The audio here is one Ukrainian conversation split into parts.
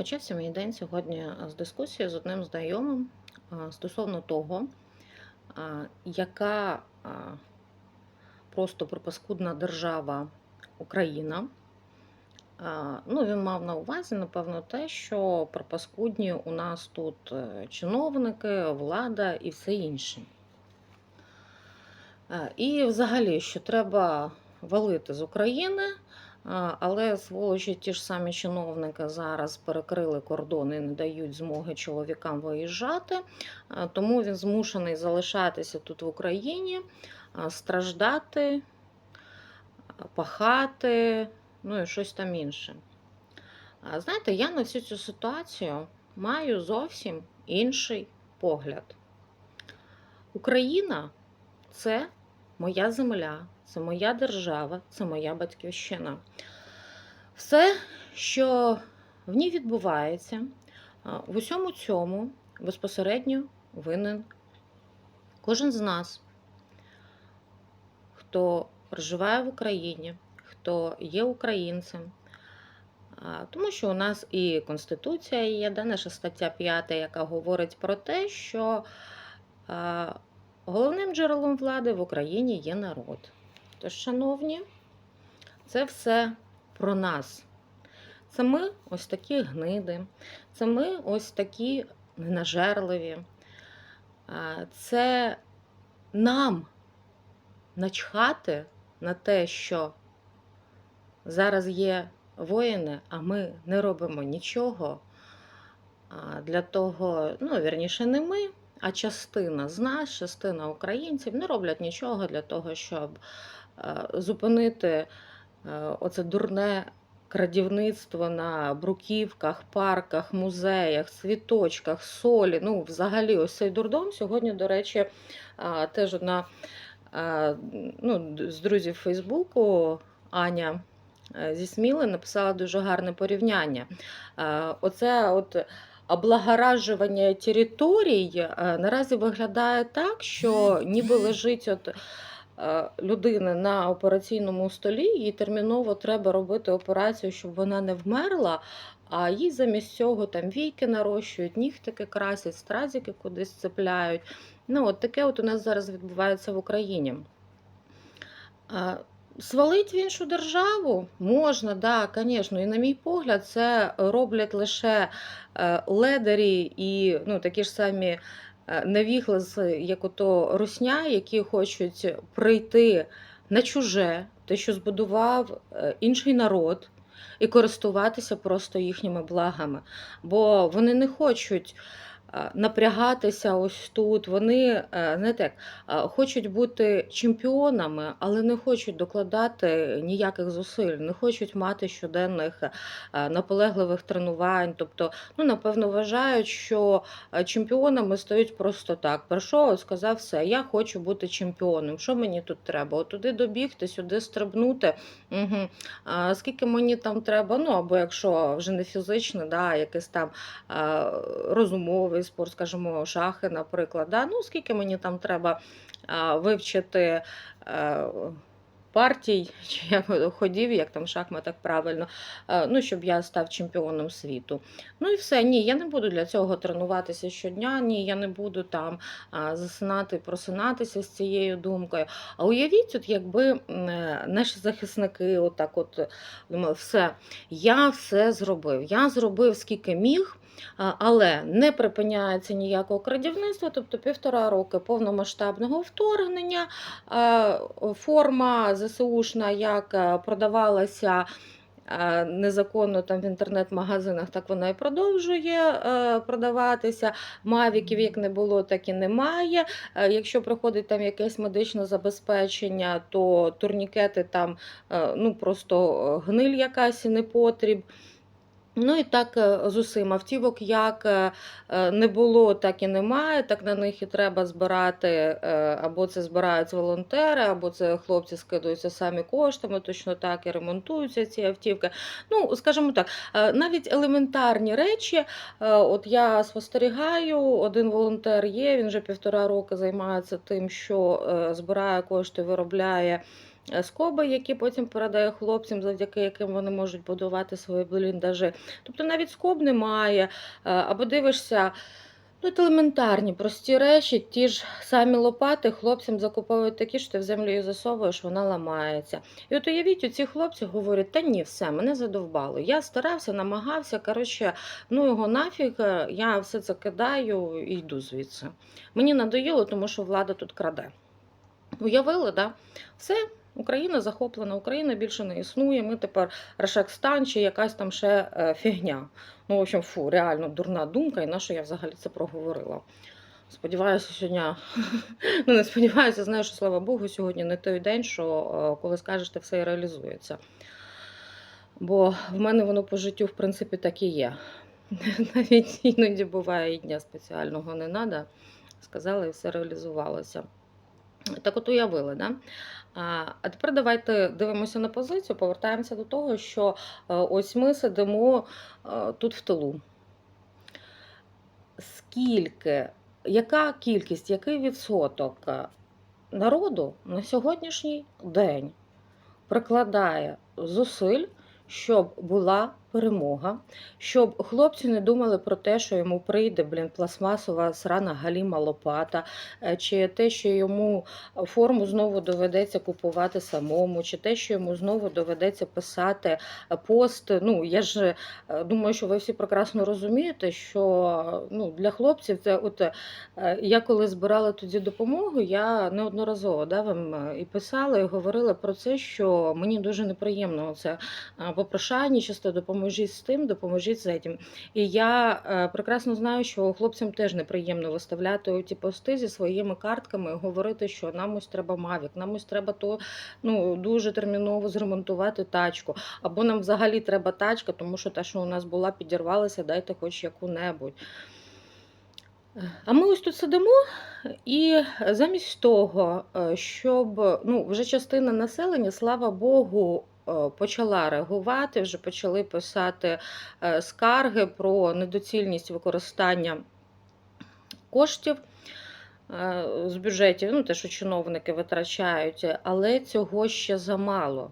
Почався мій день сьогодні з дискусії з одним знайомим стосовно того, яка просто пропаскудна держава Україна. Ну, він мав на увазі, напевно, те, що пропаскудні у нас тут е, чиновники, влада і все інше. Е, І взагалі, що треба валити з України, але сволочі ті ж самі чиновники зараз перекрили кордони і не дають змоги чоловікам виїжджати, тому він змушений залишатися тут в Україні, страждати, пахати, ну і щось там інше. Знаєте, я на всю цю ситуацію маю зовсім інший погляд. Україна це моя земля, це моя держава, це моя батьківщина. Все, що в ній відбувається, в усьому цьому безпосередньо винен кожен з нас, хто проживає в Україні, хто є українцем. Тому що у нас і Конституція є, да, наша стаття 5, яка говорить про те, що головним джерелом влади в Україні є народ. Тож, шановні, це все про нас. Це ми ось такі гниди, це ми ось такі ненажерливі. Це нам начхати на те, що зараз є воїни, а ми не робимо нічого для того, ну, вірніше, не ми, а частина з нас, частина українців не роблять нічого для того, щоб е, зупинити е, оце дурне крадівництво на бруківках, парках, музеях, цвіточках, солі. Ну, взагалі, ось цей дурдом. Сьогодні, до речі, теж одна ну, з друзів Фейсбуку Аня е, зі Сміли написала дуже гарне порівняння. Е, Оце от облагоражування територій е, наразі виглядає так, що ніби лежить от е, людина на операційному столі, їй терміново треба робити операцію, щоб вона не вмерла. А їй замість цього там війки нарощують, нігтики красять, стразики кудись цепляють. Ну, от таке от у нас зараз відбувається в Україні. Свалить в іншу державу можна, да, звісно. І на мій погляд, це роблять лише е, ледарі і ну, такі ж самі е, навігласи, як ото русня, які хочуть прийти на чуже, те, що збудував е, інший народ, і користуватися просто їхніми благами. Бо вони не хочуть напрягатися ось тут. Вони е, не так, е, хочуть бути чемпіонами, але не хочуть докладати ніяких зусиль, не хочуть мати щоденних е, наполегливих тренувань. Тобто, ну, напевно, вважають, що е, чемпіонами стають просто так. Прийшов, сказав все, я хочу бути чемпіоном. Що мені тут треба? От туди добігти, сюди стрибнути. Угу. А скільки мені там треба? Ну або якщо вже не фізичне, да, а якийсь там а, розумовий спорт, скажімо, шахи, наприклад. Да? Ну, скільки мені там треба вивчити. А, Партій, чи як ходів, як там в шахматах правильно, е, ну, щоб я став чемпіоном світу. Ну і все, ні, я не буду для цього тренуватися щодня, ні, я не буду там засинати, просинатися з цією думкою. А уявіть, от якби е, наші захисники, отак, от думали, все, я все зробив. Я зробив скільки міг. Але не припиняється ніякого крадівництва, тобто півтора роки повномасштабного вторгнення, форма ЗСУшна, як е, продавалася е, незаконно там в інтернет-магазинах, так вона і продовжує е, продаватися. Мавіків як не було, так і немає. Якщо приходить там якесь медичне забезпечення, то турнікети там ну просто гниль якась і непотріб. Ну і так е, з усім автівок як е, е, не було, так і немає. Так на них і треба збирати, або це збирають волонтери, або це хлопці скидаються самі коштами, точно так і ремонтуються ці автівки. Ну, скажімо так, навіть елементарні речі. От я спостерігаю, один волонтер є, він вже півтора роки займається тим, що збирає кошти, виробляє скоби, які потім передає хлопцям, завдяки яким вони можуть будувати свої бліндажі. Тобто навіть скоб немає, е, або дивишся. Ну, елементарні, прості речі, ті ж самі лопати хлопцям закуповують такі, що ти в землю її засовуєш, вона ламається. І от уявіть, оці хлопці говорять, та ні, все, мене задовбало. Я старався, намагався, коротше, ну його нафіг, е, я все це кидаю і йду звідси. Мені надоїло, тому що влада тут краде. Уявили, да? Все, Україна захоплена, Україна більше не існує. Ми тепер Рашекстан чи якась там ще е, фігня. Ну, в общем, фу, реально дурна думка, і на що я взагалі це проговорила. Сподіваюся, сьогодні. Ну, не сподіваюся, знаю, що слава Богу, сьогодні не той день, що е, коли скажете, все і реалізується. Бо в мене воно по життю, в принципі, так і є. Навіть іноді буває і дня спеціального не треба. Сказали, і все реалізувалося. Так от уявили, да? А тепер давайте дивимося на позицію, повертаємося до того, що е, ось ми сидимо е, тут в тилу. Скільки, яка кількість, який відсоток народу на сьогоднішній день прикладає зусиль, щоб була перемога, щоб хлопці не думали про те, що йому прийде блін, пластмасова срана галіма лопата, е, чи те, що йому форму знову доведеться купувати самому, чи те, що йому знову доведеться писати е, пост. Ну, я ж е, думаю, що ви всі прекрасно розумієте, що ну, для хлопців це от я коли збирала тоді допомогу, я неодноразово да, вам і писала, і говорила про це, що мені дуже неприємно це попрошайничество, допоможіть з тим, допоможіть з цим. І я е, прекрасно знаю, що хлопцям теж неприємно виставляти ті пости зі своїми картками, і говорити, що нам ось треба мавік, нам ось треба то ну, дуже терміново зремонтувати тачку. Або нам взагалі треба тачка, тому що та, що у нас була, підірвалася, дайте хоч яку-небудь. А ми ось тут сидимо, і замість того, е, щоб ну, вже частина населення, слава Богу, почала реагувати, вже почали писати е, скарги про недоцільність використання коштів е, з бюджетів, ну те, що чиновники витрачають, але цього ще замало.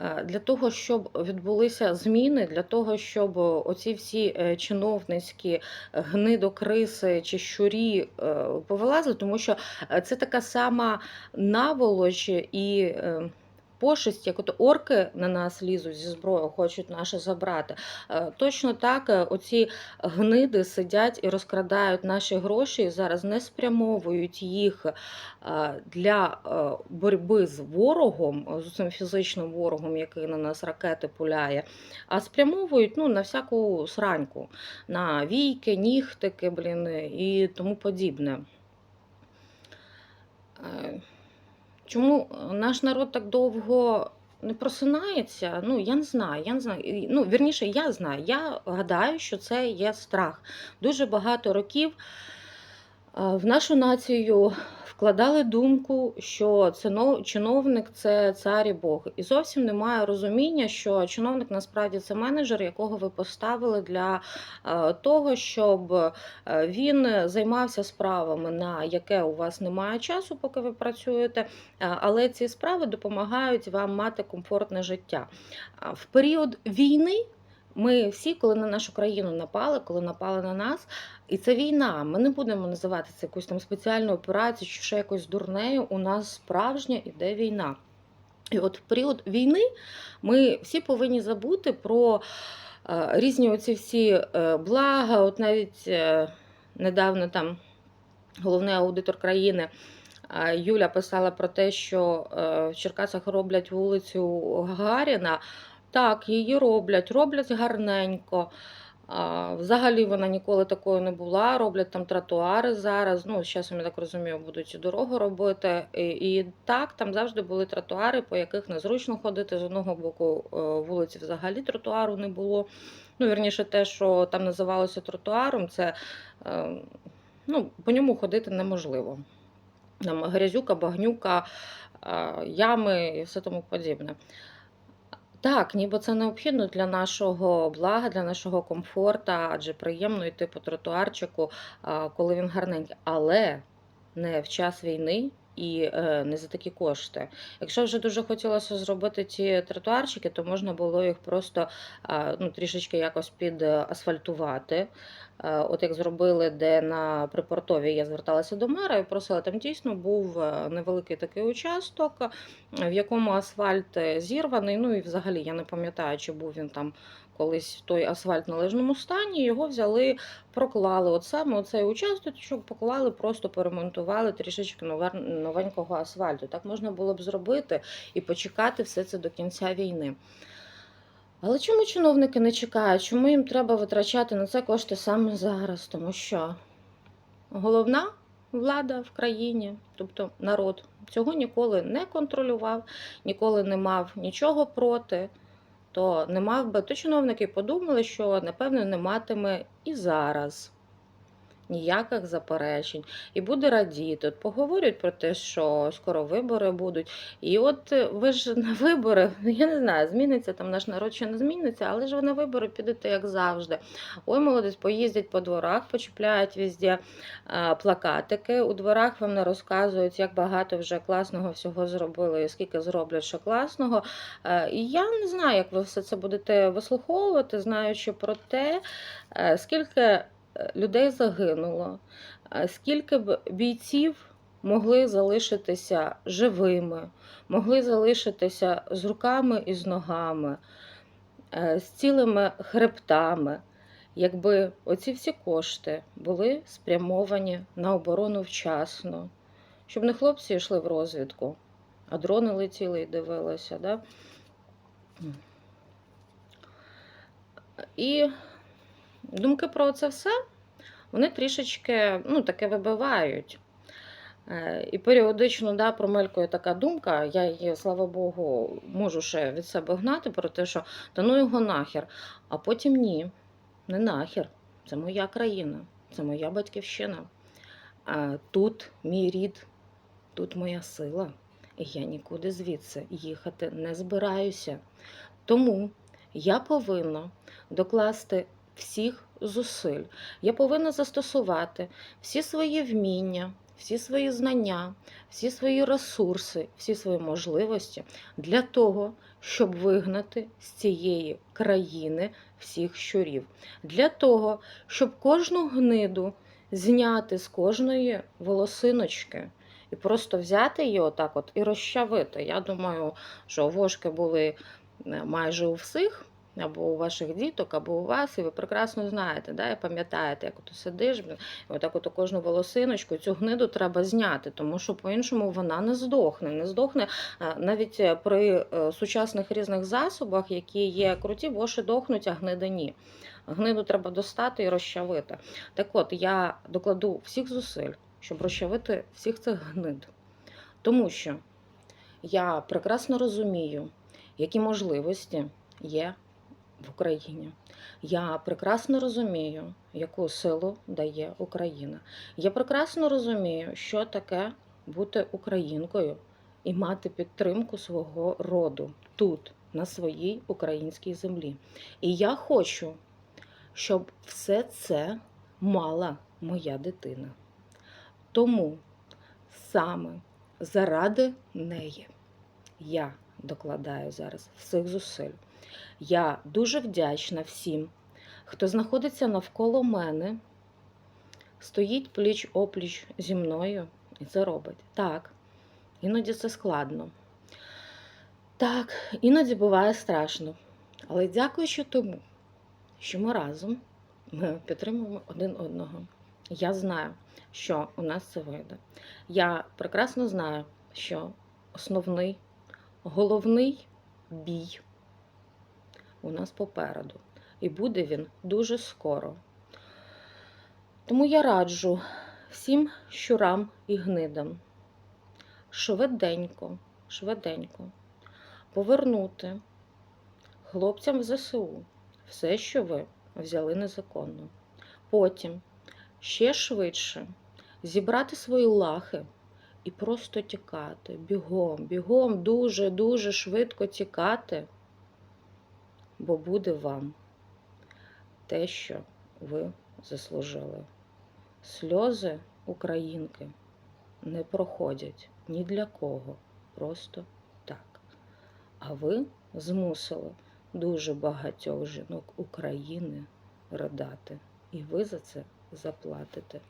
Е, Для того, щоб відбулися зміни, для того, щоб оці всі е, чиновницькі гнидокриси чи щурі е, повилазили, тому що е, це така сама наволоч і е, пошесть, як от орки на нас лізуть зі зброєю, хочуть наше забрати. Е, Точно так, е, оці гниди сидять і розкрадають наші гроші, і зараз не спрямовують їх е, для боротьби з ворогом, з цим фізичним ворогом, який на нас ракети пуляє, а спрямовують ну, на всяку сраньку, на війки, нігтики, блін, і тому подібне. Е, Чому наш народ так довго не просинається? Ну, я не знаю. Я не знаю. Ну, вірніше, я знаю. Я гадаю, що це є страх. Дуже багато років е, в нашу націю вкладали думку, що чиновник це цар і Бог. І зовсім немає розуміння, що чиновник насправді це менеджер, якого ви поставили для того, щоб він займався справами, на яке у вас немає часу, поки ви працюєте, але ці справи допомагають вам мати комфортне життя. В період війни. Ми всі, коли на нашу країну напали, коли напали на нас, і це війна. Ми не будемо називати це якусь там спеціальну операцію чи ще якось дурнею. У нас справжня іде війна. І от в період війни ми всі повинні забути про е, різні оці всі е, блага. От навіть е, недавно там головний аудитор країни. Юля писала про те, що в Черкасах роблять вулицю Гагаріна. Так, її роблять, роблять гарненько. Взагалі вона ніколи такою не була. Роблять там тротуари зараз. Ну, з часом, я так розумію, будуть і дорогу робити. І, і так, там завжди були тротуари, по яких незручно ходити. З одного боку е, вулиці взагалі тротуару не було. Ну, вірніше, те, що там називалося тротуаром, це е, ну, по ньому ходити неможливо. Там грязюка, багнюка, е, ями і все тому подібне. Так, ніби це необхідно для нашого блага, для нашого комфорту, адже приємно йти по тротуарчику, коли він гарненький. Але не в час війни і е, не за такі кошти. Якщо вже дуже хотілося зробити ці тротуарчики, то можна було їх просто ну, трішечки якось підасфальтувати. Е, От як зробили, де на припортовій я зверталася до мера і просила, там дійсно був е, невеликий такий участок, е, в якому асфальт е, зірваний. Ну і взагалі я не пам'ятаю, чи був він там колись той асфальт в належному стані. Його взяли, проклали. От саме оцей участок поклали, просто поремонтували трішечки новенького асфальту. Так можна було б зробити і почекати все це до кінця війни. Але чому чиновники не чекають? Чому їм треба витрачати на це кошти саме зараз? Тому що головна влада в країні, тобто народ, цього ніколи не контролював, ніколи не мав нічого проти, то не мав би, то чиновники подумали, що напевно не матиме і зараз ніяких заперечень, і буде радіти. От поговорять про те, що скоро вибори будуть. І от е, ви ж на вибори, я не знаю, зміниться там наш народ чи не зміниться, але ж ви на вибори підете як завжди. Ой, молодець, поїздять по дворах, почіпляють везде а, плакатики. У дворах вам не розказують, як багато вже класного всього зробили, і скільки зроблять ще класного. Е, І я не знаю, як ви все це будете вислуховувати, знаючи про те, е, скільки е, людей загинуло, е, скільки б бійців могли залишитися живими, могли залишитися з руками і з ногами, е, з цілими хребтами, якби оці всі кошти були спрямовані на оборону вчасно, щоб не хлопці йшли в розвідку, а дрони летіли і дивилися. Да? І думки про це все, вони трішечки ну, таке вибивають. Е, І періодично да, промелькує така думка, я її, слава Богу, можу ще від себе гнати про те, що та ну його нахер. А потім ні, не нахер. Це моя країна, це моя батьківщина. Тут мій рід, тут моя сила. І я нікуди звідси їхати не збираюся. Тому я повинна докласти всіх зусиль. Я повинна застосувати всі свої вміння, всі свої знання, всі свої ресурси, всі свої можливості для того, щоб вигнати з цієї країни всіх щурів. Для того, щоб кожну гниду зняти з кожної волосиночки. І просто взяти її отак от і розчавити. Я думаю, що вошки були е, майже у всіх, або у ваших діток, або у вас, і ви прекрасно знаєте, да, і пам'ятаєте, як от сидиш, отак от кожну волосиночку цю гниду треба зняти, тому що по-іншому вона не здохне. Не здохне е, навіть е, при е, сучасних різних засобах, які є круті, воші дохнуть, а гнида ні. Гниду треба достати і розчавити. Так от, я докладу всіх зусиль, щоб розчавити всіх цих гнид. Тому що я прекрасно розумію, які можливості є в Україні. Я прекрасно розумію, яку силу дає Україна. Я прекрасно розумію, що таке бути українкою і мати підтримку свого роду тут, на своїй українській землі. І я хочу, щоб все це мала моя дитина. Тому саме заради неї я докладаю зараз всіх зусиль. Я дуже вдячна всім, хто знаходиться навколо мене, стоїть пліч опліч зі мною і це робить. Так, іноді це складно. Так, іноді буває страшно. Але дякуючи тому, що ми разом ми підтримуємо один одного. Я знаю, що у нас це вийде. Я прекрасно знаю, що основний, головний бій у нас попереду. І буде він дуже скоро. Тому я раджу всім щурам і гнидам швиденько, швиденько повернути хлопцям в ЗСУ все, що ви взяли незаконно. Потім ще швидше зібрати свої лахи і просто тікати бігом, бігом, дуже-дуже швидко тікати бо буде вам те, що ви заслужили. Сльози українки не проходять ні для кого, просто так. А ви змусили дуже багатьох жінок України ридати. І ви за це заплатите.